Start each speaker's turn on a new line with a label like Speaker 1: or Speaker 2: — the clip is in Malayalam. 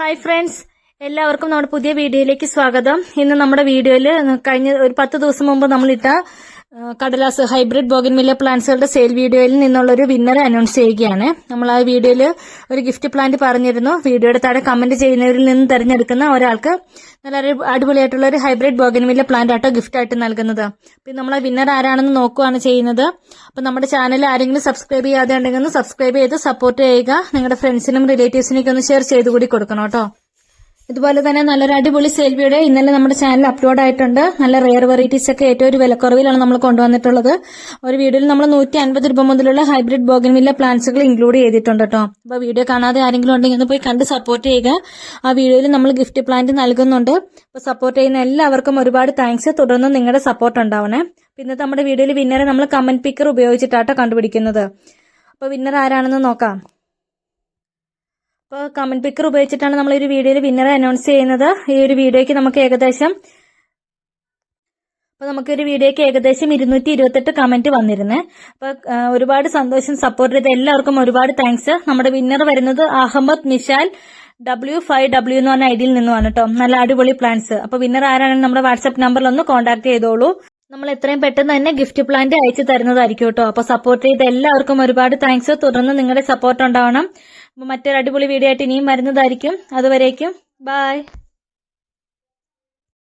Speaker 1: ഹായ് ഫ്രണ്ട്സ് എല്ലാവർക്കും നമ്മുടെ പുതിയ വീഡിയോയിലേക്ക് സ്വാഗതം. ഇന്ന് നമ്മുടെ വീഡിയോയിൽ കഴിഞ്ഞ ഒരു പത്ത് ദിവസം മുമ്പ് നമ്മളിട്ട കടലാസ് ഹൈബ്രിഡ് ബോഗൻവില്ല പ്ലാന്റ്സുകളുടെ സെയിൽ വീഡിയോയിൽ നിന്നുള്ള ഒരു വിന്നറെ അനൗൺസ് ചെയ്യുകയാണ്. നമ്മൾ ആ വീഡിയോയിൽ ഒരു ഗിഫ്റ്റ് പ്ലാന്റ് പറഞ്ഞിരുന്നു. വീഡിയോയുടെ താഴെ കമന്റ് ചെയ്യുന്നവരിൽ നിന്ന് തിരഞ്ഞെടുക്കുന്ന ഒരാൾക്ക് നല്ല അടിപൊളിയായിട്ടുള്ള ഒരു ഹൈബ്രിഡ് ബോഗൻവില്ല പ്ലാന്റ് ആട്ടോ ഗിഫ്റ്റ് ആയിട്ട് നൽകുന്നത്. പിന്നെ നമ്മൾ ആ വിന്നർ ആരാണെന്ന് നോക്കുകയാണ് ചെയ്യുന്നത്. അപ്പൊ നമ്മുടെ ചാനൽ ആരെങ്കിലും സബ്സ്ക്രൈബ് ചെയ്യാതെ ഉണ്ടെങ്കിൽ സബ്സ്ക്രൈബ് ചെയ്ത് സപ്പോർട്ട് ചെയ്യുക. നിങ്ങളുടെ ഫ്രണ്ട്സിനും റിലേറ്റീവ്സിനൊക്കെ ഒന്ന് ഷെയർ ചെയ്ത് കൂടി കൊടുക്കണം കേട്ടോ. ഇതുപോലെ തന്നെ നല്ലൊരു അടിപൊളി സെൽവിയുടെ ഇന്നലെ നമ്മുടെ ചാനൽ അപ്ലോഡ് ആയിട്ടുണ്ട്. നല്ല റെയർ വെറൈറ്റീസ് ഒക്കെ ഏറ്റവും ഒരു വിലക്കുറവിലാണ് നമ്മൾ കൊണ്ടുവന്നിട്ടുള്ളത്. ഒരു വീഡിയോയിൽ നമ്മൾ നൂറ്റി അൻപത് രൂപ മുതലുള്ള ഹൈബ്രിഡ് ബോഗൻവില്ല പ്ലാന്റ്സുകൾ ഇൻക്ലൂഡ് ചെയ്തിട്ടുണ്ട് കേട്ടോ അപ്പൊ വീഡിയോ കാണാതെ ആരെങ്കിലും ഉണ്ടെങ്കിൽ ഒന്ന് പോയി കണ്ട് സപ്പോർട്ട് ചെയ്യുക. ആ വീഡിയോയിൽ നമ്മൾ ഗിഫ്റ്റ് പ്ലാന്റ് നൽകുന്നുണ്ട്. അപ്പൊ സപ്പോർട്ട് ചെയ്യുന്ന എല്ലാവർക്കും ഒരുപാട് താങ്ക്സ് തുടർന്ന് നിങ്ങളുടെ സപ്പോർട്ട് ഉണ്ടാവണേ. പിന്നെ നമ്മുടെ വീഡിയോയിൽ വിന്നറെ നമ്മൾ കമന്റ് പിക്കർ ഉപയോഗിച്ചിട്ടാട്ടോ കണ്ടുപിടിക്കുന്നത്. അപ്പൊ വിന്നർ ആരാണെന്ന് നോക്കാം. അപ്പോൾ കമന്റ് പിക്കർ ഉപയോഗിച്ചിട്ടാണ് നമ്മൾ ഒരു വീഡിയോയിൽ വിന്നറെ അനൗൺസ് ചെയ്യുന്നത്. ഈ ഒരു വീഡിയോയ്ക്ക് നമുക്ക് ഏകദേശം അപ്പോൾ നമുക്ക് ഒരു വീഡിയോയ്ക്ക് ഏകദേശം ഇരുന്നൂറ്റി ഇരുപത്തെട്ട് കമന്റ് വന്നിരുന്നേ അപ്പോൾ ഒരുപാട് സന്തോഷം സപ്പോർട്ട് ചെയ്ത എല്ലാവർക്കും ഒരുപാട് താങ്ക്സ് നമ്മുടെ വിന്നർ വരുന്നത് Ahmed Mishal W five W എന്ന് പറഞ്ഞ ഐഡിയിൽ നിന്നുമാണ് കേട്ടോ. നല്ല അടിപൊളി പ്ലാൻസ് അപ്പോൾ വിന്നർ ആരാണെന്ന് നമ്മുടെ വാട്സ്ആപ്പ് നമ്പറിൽ ഒന്ന് കോൺടാക്ട് ചെയ്തോളൂ. നമ്മൾ എത്രയും പെട്ടെന്ന് തന്നെ ഗിഫ്റ്റ് പ്ലാന്റ് അയച്ചു തരുന്നതായിരിക്കും കേട്ടോ. അപ്പോൾ സപ്പോർട്ട് ചെയ്ത എല്ലാവർക്കും ഒരുപാട് താങ്ക്സ് തുടർന്ന് നിങ്ങളുടെ സപ്പോർട്ട് ഉണ്ടാവണം. മറ്റൊരു അടിപൊളി വീഡിയോ ആയിട്ട് ഇനിയും വരുന്നതായിരിക്കും. അതുവരേക്കും. ബൈ